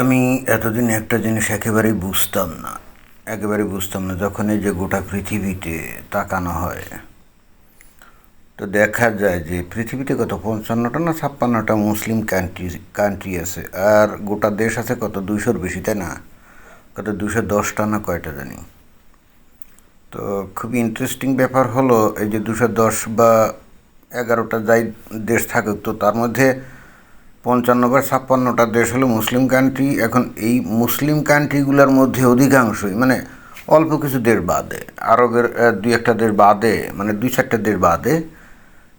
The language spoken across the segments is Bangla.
আমি এতদিন একটা জিনিস একেবারেই বুঝতাম না। একেবারে বুঝতাম না, যখন এই যে গোটা পৃথিবীতে তাকানো হয়, তো দেখা যায় যে পৃথিবীতে কত পঞ্চান্নটা না ছাপ্পান্নটা মুসলিম কান্ট্রি কান্ট্রি আছে, আর গোটা দেশ আছে কত দুইশোর বেশি, তাই না? কত দুশো দশটা না কয়টা জানি। তো খুবই ইন্টারেস্টিং ব্যাপার হলো, এই যে দুশো দশ বা এগারোটা যাই দেশ থাকুক, তো তার মধ্যে পঞ্চান্ন বা ছাপ্পান্নটা দেশ হলো মুসলিম কান্ট্রি এখন এই মুসলিম কান্ট্রিগুলোর মধ্যে অধিকাংশই মানে অল্প কিছু দেশ বাদে, আরবের দুই একটা দেশ বাদে মানে দুই চারটা দেশ বাদে,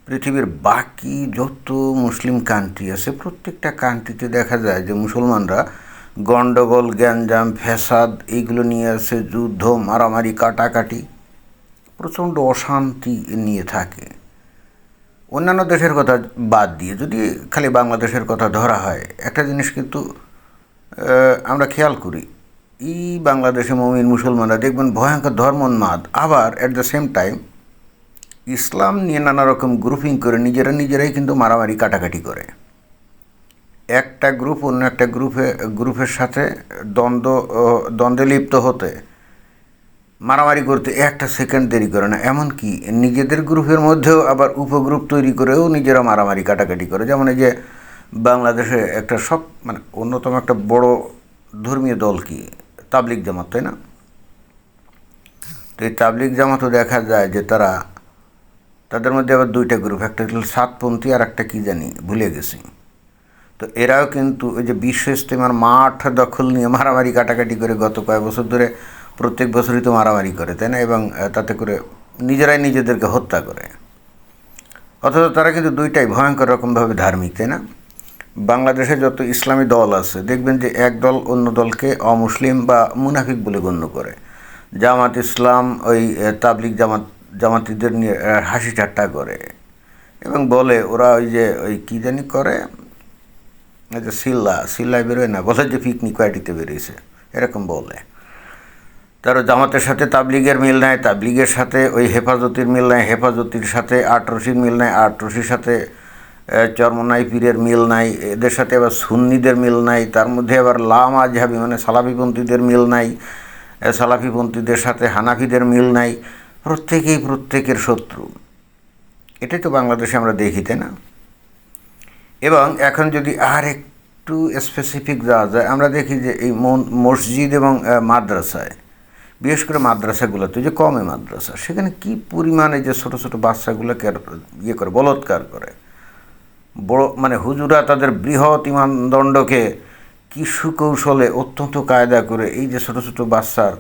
পৃথিবীর বাকি যত মুসলিম কান্ট্রি আছে, প্রত্যেকটা কান্ট্রিতে দেখা যায় যে মুসলমানরা গণ্ডগোল গ্যাঞ্জাম, ফ্যাসাদ, এইগুলো নিয়ে আছে যুদ্ধ, মারামারি, কাটাকাটি, প্রচণ্ড অশান্তি নিয়ে থাকে। অন্যান্য দেশের কথা বাদ দিয়ে, যদি খালি বাংলাদেশের কথা ধরা হয়, একটা জিনিস কিন্তু আমরা খেয়াল করি, এই বাংলাদেশে মমিন মুসলমানরা দেখবেন ভয়ঙ্কর ধর্মোন্মাদ, আবার at the same time Islam নিয়ে নানা রকম গ্রুপিং করে নিজেরা নিজেরাই কিন্তু মারামারি কাটাকাটি করে। একটা গ্রুপ অন্য একটা গ্রুপে গ্রুপের সাথে দ্বন্দ্ব দ্বন্দ্বে লিপ্ত হতে মারামারি করতে একটা সেকেন্ড দেরি করে না, এমনকি নিজেদের গ্রুপের মধ্যেও আবার উপগ্রুপ তৈরি করেও নিজেরা মারামারি কাটাকাটি করে। যেমন এই যে বাংলাদেশে একটা সব মানে অন্যতম একটা বড় ধর্মীয় দল কি? তাবলিক জামাত, তাই না? তো এই তাবলিক জামাতও দেখা যায় যে তারা, তাদের মধ্যে আবার দুইটা গ্রুপ, একটা হলো সাতপন্থী আর একটা কী জানি, ভুলে গেছি। তো এরাও কিন্তু ওই যে বিশ্ব ইস্তেমার মাঠ দখল নিয়ে মারামারি কাটাকাটি করে গত কয়েক বছর ধরে প্রত্যেক বছরই তো মারামারি করে তাই না? এবং তাতে করে নিজেরাই নিজেদেরকে হত্যা করে। অথচ তারা কিন্তু দুইটাই ভয়ঙ্কর রকমভাবে ধার্মিক তাই না? বাংলাদেশে যত ইসলামী দল আছে দেখবেন যে এক দল অন্য দলকে অমুসলিম বা মুনাফিক বলে গণ্য করে। জামাত ইসলাম ওই আহ, তাবলিগ জামাত জামাতিদের নিয়ে হাসি ঠাট্টা করে। এবং বলে ওরা ওই যে ওই কী জানি করে? যে সিল্লা সিল্লায় বেরোয় না বলে যে পিকনিক পার্টিতে বেরিয়েছে এরকম বলে। তারা জামাতের সাথে তাবলিগের মিল নেয় তাবলিগের সাথে ওই হেফাজতির মিল নেয় হেফাজতির সাথে আটরশির মিল নেয় আটরশির সাথে চরমনাই পীরের মিল নাই, এদের সাথে আবার সুন্নিদের মিল নাই, তার মধ্যে আবার লাম আজহাবি মানে সালাফিপন্থীদের মিল নাই সালাফিপন্থীদের সাথে হানাফিদের মিল নাই, প্রত্যেকেই প্রত্যেকের শত্রু। এটাই তো বাংলাদেশে আমরা দেখি, তাই না? এবং এখন যদি আর একটু স্পেসিফিক যাওয়া যায়, আমরা দেখি যে এই মসজিদ এবং মাদ্রাসায় বিশেষ করে মাদ্রাসাগুলোতে যে কমে মাদ্রাসা, সেখানে কি পরিমাণে যে ছোটো ছোটো বাচ্চাগুলোকে ইয়ে করে, বলৎকার করে? বড় মানে হুজুরা তাদের বৃহৎ ইমানদণ্ডকে কি সুকৌশলে অত্যন্ত কায়দা করে এই যে ছোটো ছোটো বাচ্চার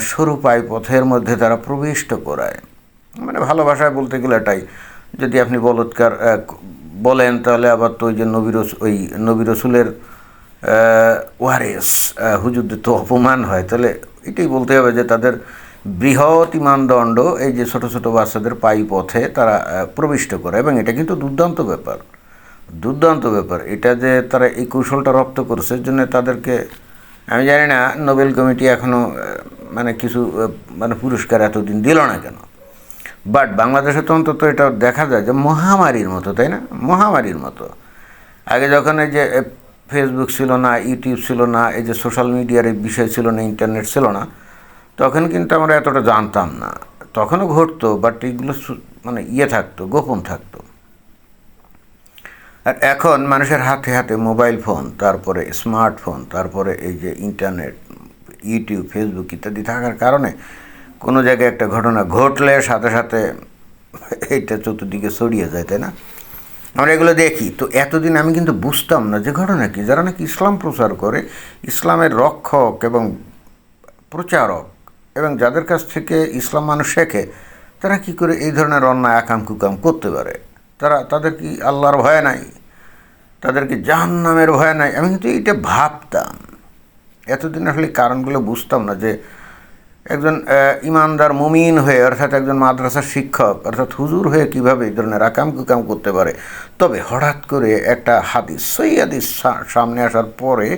সরু পাই পথের মধ্যে তারা প্রবিষ্ট করায়। মানে ভালোবাসায় বলতে গেলে এটাই। যদি আপনি বলৎকার বলেন তাহলে আবার তো ওই যে নবী রস- ওই নবী রসুলের ওয়ারেস হুজুরদের তো অপমান হয়, তাহলে এটাই বলতে হবে যে তাদের বৃহৎ ইমানদণ্ড, এই যে ছোট ছোট বাচ্চাদের পাই পথে তারা প্রবিষ্ট করে। এবং এটা কিন্তু দুর্দান্ত ব্যাপার। দুর্দান্ত ব্যাপার। এটা যে তারা এই কৌশলটা রপ্ত করছে জন্য তাদেরকে, আমি জানি না, নোবেল কমিটি এখনও মানে কিছু মানে পুরস্কার এতদিন দিল না কেন? বাট বাংলাদেশে তো অন্তত এটা দেখা যায় যে মহামারীর মতো, তাই না? মহামারীর মতো। আগে যখন এই যে ফেসবুক ছিল না ইউটিউব ছিল না, এই যে সোশ্যাল মিডিয়ার এই বিষয় ছিল না ইন্টারনেট ছিল না, তখন কিন্তু আমরা এতটা জানতাম না। তখনও ঘটতো বাট এইগুলো সু- মানে ইয়ে থাকতো, গোপন থাকতো। আর এখন মানুষের হাতে হাতে মোবাইল ফোন তারপরে স্মার্টফোন তারপরে এই যে ইন্টারনেট ইউটিউব ফেসবুক ইত্যাদি থাকার কারণে কোনো জায়গায় একটা ঘটনা ঘটলে সাথে সাথে এইটা চতুর্দিকে ছড়িয়ে যায়, তাই না? আমরা এগুলো দেখি। তো এতদিন আমি কিন্তু বুঝতাম না যে ঘটনা কি। যারা নাকি ইসলাম প্রচার করে, ইসলামের রক্ষক এবং প্রচারক এবং যাদের কাছ থেকে ইসলাম মানুষ শেখে, তারা কি করে এই ধরনের অন্যায়, আকাম, কুকাম করতে পারে? তারা, তাদের কি আল্লাহর ভয় নাই? তাদের কি জাহান্নামের ভয় নাই? আমি কিন্তু এইটা ভাবতাম। এতদিন আসলে কারণগুলো বুঝতাম না যে একজন ইমানদার মুমিন হয়ে, অর্থাৎ একজন মাদ্রাসার শিক্ষক, অর্থাৎ হুজুর হয়ে কীভাবে এই ধরনের আকাম কুকাম করতে পারে? তবে হঠাৎ করে একটা হাদিস, সই হাদিস সামনে আসার পরে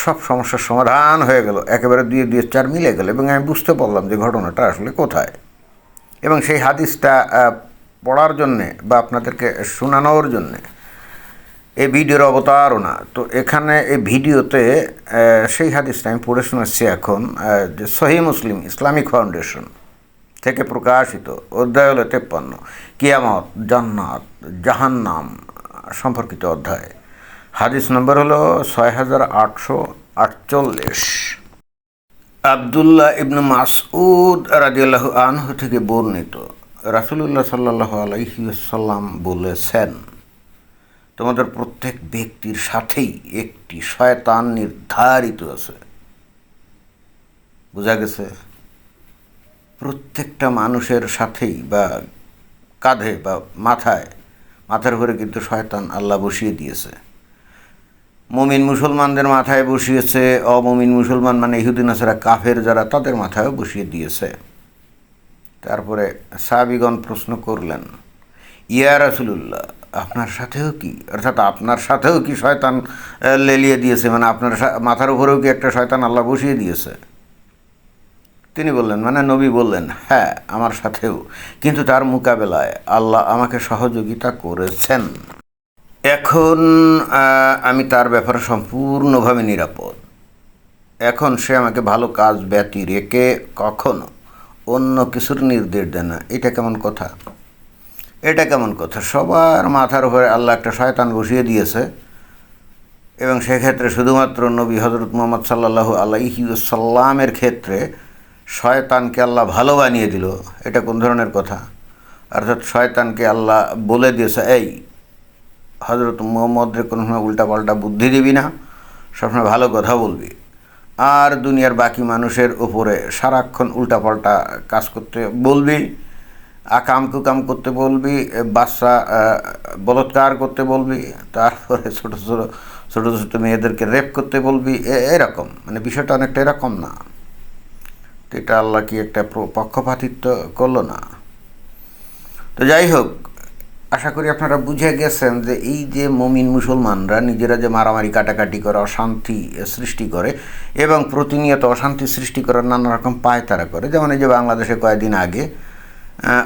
সব সমস্যার সমাধান হয়ে গেল। একেবারে দুয়ে দুয়ে চার মিলে গেল এবং আমি বুঝতে পারলাম যে ঘটনাটা আসলে কোথায়। এবং সেই হাদিসটা পড়ার জন্যে বা আপনাদেরকে শোনানোর জন্যে এই ভিডিওর অবতারণা। তো এখানে এই ভিডিওতে সেই হাদিসটা আমি পড়ে শোনাচ্ছি এখন যে সহি মুসলিম ইসলামিক ফাউন্ডেশন থেকে প্রকাশিত, অধ্যায় হলো তেপ্পান্ন, কিয়ামত, জান্নাত, জাহান্নাম সম্পর্কিত অধ্যায়। হাদিস নম্বর হলো ছয় হাজার আটশো আটচল্লিশ। আবদুল্লাহ ইবনু মাসউদ রাজিয়াল্লাহু আনহু থেকে বর্ণিত, রাসুলুল্লাহ সাল্লাহ আলাইসাল্লাম বলেছেন তোমাদের প্রত্যেক ব্যক্তির সাথেই একটি শয়তান নির্ধারিত আছে। বোঝা গেছে? প্রত্যেকটা মানুষের সাথেই বা কাঁধে বা মাথায়, মাথার উপরে কিন্তু শয়তান আল্লাহ বসিয়ে দিয়েছে। মমিন মুসলমানদের মাথায় বসিয়েছে, অমমিন মুসলমান মানে ইহুদিন আসারা কাফের যারা, তাদের মাথায়ও বসিয়ে দিয়েছে। তারপরে সাবিগণ প্রশ্ন করলেন, ইয়া রাসুলুল্লাহ আপনার সাথেও কি? অর্থাৎ আপনার সাথেও কি শয়তান লেলিয়ে দিয়েছে? মানে আপনার মাথার উপরেও কি একটা শয়তান আল্লাহ বসিয়ে দিয়েছে? তিনি বললেন মানে নবী বললেন হ্যাঁ আমার সাথেও। কিন্তু তার মোকাবেলায় আল্লাহ আমাকে সহযোগিতা করেছেন। এখন আমি তার ব্যাপারে সম্পূর্ণভাবে নিরাপদ। এখন সে আমাকে ভালো কাজ ব্যতি রেখে কখনো অন্য কিছুর নির্দেশ দেয় না। এটা কেমন কথা? এটা কেমন কথা? সবার মাথার উপরে আল্লাহ একটা শয়তান বসিয়ে দিয়েছে। এবং সেক্ষেত্রে শুধুমাত্র নবী হজরত মোহাম্মদ সাল্লাহু আলাইহি সাল্লামের ক্ষেত্রে শয়তানকে আল্লাহ ভালো বানিয়ে দিল। এটা কোন ধরনের কথা? অর্থাৎ শয়তানকে আল্লাহ বলে দিয়েছে, এই হজরত মোহাম্মদের কোনো সময় উল্টাপাল্টা বুদ্ধি দিবি না, সবসময় ভালো কথা বলবি। আর দুনিয়ার বাকি মানুষের উপরে সারাক্ষণ উল্টাপাল্টা কাজ করতে বলবি। আকাম কুকাম করতে বলবি বাচ্চা বলৎকার করতে বলবি, তারপরে ছোট ছোট ছোট ছোট মেয়েদেরকে রেপ করতে বলবি এরকম। মানে বিষয়টা অনেকটা এরকম না। এটা আল্লাহ কি একটা পক্ষপাতিত্ব করল না। তো যাই হোক, আশা করি আপনারা বুঝে গেছেন যে এই যে মমিন মুসলমানরা নিজেরা যে মারামারি, কাটাকাটি করে, অশান্তি সৃষ্টি করে এবং প্রতিনিয়ত অশান্তি সৃষ্টি করার নানা রকম পায় তারা করে। যেমন এই যে বাংলাদেশে কয়েকদিন আগে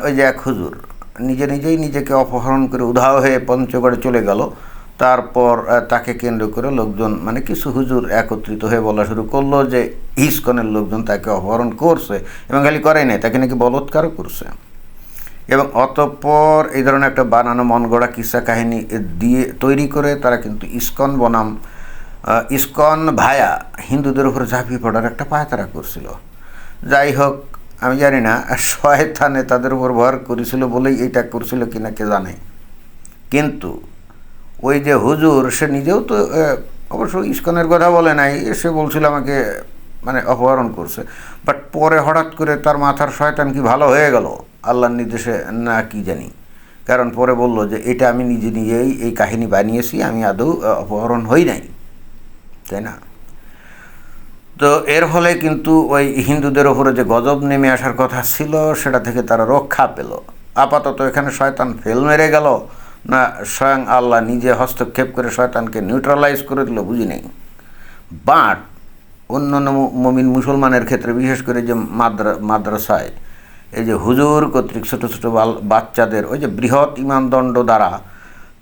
ওই যে এক হুজুর, নিজে নিজেই নিজেকে অপহরণ করে উধাও হয়ে পঞ্চগড়ে চলে গেল। তারপর তাকে কেন্দ্র করে লোকজন মানে কিছু হুজুর একত্রিত হয়ে বলা শুরু করল যে, ইস্কনের লোকজন তাকে অপহরণ করছে এবং খালি করে নাই, তাকে নাকি বলৎকারও করছে। এবং অতঃপর এই ধরনের একটা বানানো মন গড়া কিসা কাহিনী দিয়ে তৈরি করে তারা কিন্তু ইস্কন বনাম ইস্কন ভায়া হিন্দুদের উপরে ঝাঁপিয়ে পড়ার একটা পায়তারা করছিল। যাই হোক আমি জানি না, শয়তানে তাদের উপর ভর করেছিল বলেই এটা করছিল কিনা কে জানে। কিন্তু ওই যে হুজুর, সে নিজেও তো অবশ্য ইস্কনের কথা বলে নাই, সে বলছিল আমাকে মানে অপহরণ করছে। বাট পরে হঠাৎ করে তার মাথার শয়তান কি ভালো হয়ে গেল? আল্লাহর নির্দেশে না কি জানি। কারণ পরে বলল যে, এটা আমি নিজে নিজেই এই কাহিনী বানিয়েছি, আমি আদৌ অপহরণ হই নাই। তাই না? তো এর ফলে কিন্তু ওই হিন্দুদের ওপরে যে গজব নেমে আসার কথা ছিল, সেটা থেকে তারা রক্ষা পেল। আপাতত এখানে শয়তান ফেল মেরে গেল, না স্বয়ং আল্লাহ নিজে হস্তক্ষেপ করে শয়তানকে নিউট্রালাইজ করে দিল, বুঝি নেই। বাট অন্য মমিন মুসলমানের ক্ষেত্রে, বিশেষ করে যে মাদ্রা, মাদ্রাসায়, এই যে হুজুর কর্তৃক ছোটো ছোটো বাচ্চাদের, ওই যে বৃহৎ ইমানদণ্ড দ্বারা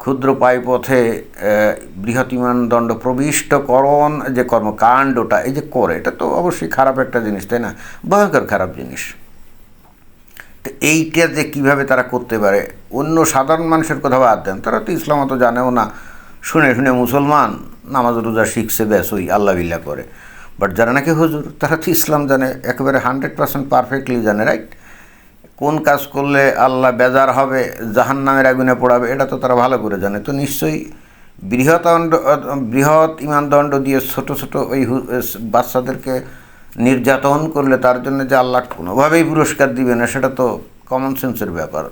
ক্ষুদ্র পাইপথে আহ, বৃহৎ ইমানদণ্ড প্রবিষ্টকরণ যে কর্মকাণ্ডটা এই যে করে এটা তো অবশ্যই খারাপ একটা জিনিস তাই না? ভয়ঙ্কর খারাপ জিনিস। তো এইটা যে কীভাবে তারা করতে পারে অন্য সাধারণ মানুষের কথা বাদ দেন তারা তো ইসলাম তো জানেও না। শুনে শুনে মুসলমান নামাজ রোজা শিখছে ব্যাস ওই আল্লাহ বিল্লাহ করে। বাট যারা নাকি হুজুর তারা তো ইসলাম জানে একেবারে হান্ড্রেড পার্সেন্ট পারফেক্টলি জানে রাইট কোন কাজ করলে আল্লাহ বেজার হবে জাহান নামের আগুনে পড়াবে, এটা তো তারা ভালো করে জানে। তো নিশ্চয়ই বৃহৎ বৃহৎ ইমানদণ্ড দিয়ে ছোট ছোট ওই বাচ্চাদেরকে নির্যাতন করলে তার জন্য যে আল্লাহ কোনোভাবেই পুরস্কার দিবে না, সেটা তো কমন সেন্সের ব্যাপার।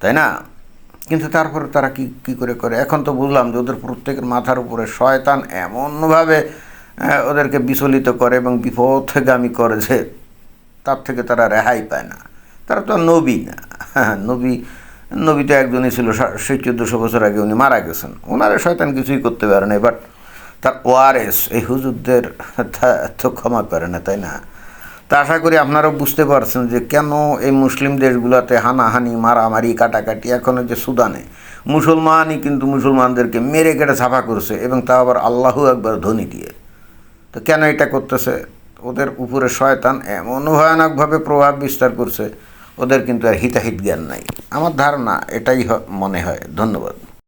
তাই না? কিন্তু তারপরে তারা কি কি করে করে? এখন তো বুঝলাম যে ওদের প্রত্যেকের মাথার উপরে শয়তান এমনভাবে ওদেরকে বিচলিত করে এবং বিপথগামী করে যে তার থেকে তারা রেহাই পায় না। তারা তো নবী না। হ্যাঁ নবী নবী তো একজনই ছিল, সা- চোদ্দোশো বছর আগে উনি মারা গেছেন। ওনারা শয়তান কিছুই করতে পারে না বাট তার ওয়ারেস, এই হুজুরদের তা- ক্ষমা করে না, তাই না? তা আশা করি আপনারাও বুঝতে পারছেন যে কেন এই মুসলিম দেশগুলোতে হানাহানি, মারামারি, কাটাকাটি এখনও যে সুদানে। মুসলমানই কিন্তু মুসলমানদেরকে মেরে কেটে ছাপা করছে এবং তা আবার আল্লাহু একবার ধ্বনি দিয়ে। তো কেন এটা করতেছে? ওদের উপরে শয়তান এমন ভয়ানকভাবে প্রভাব বিস্তার করছে ওদের কিন্তু আর হিতাহিত জ্ঞান নাই। আমার ধারণা এটাই মনে হয়। ধন্যবাদ।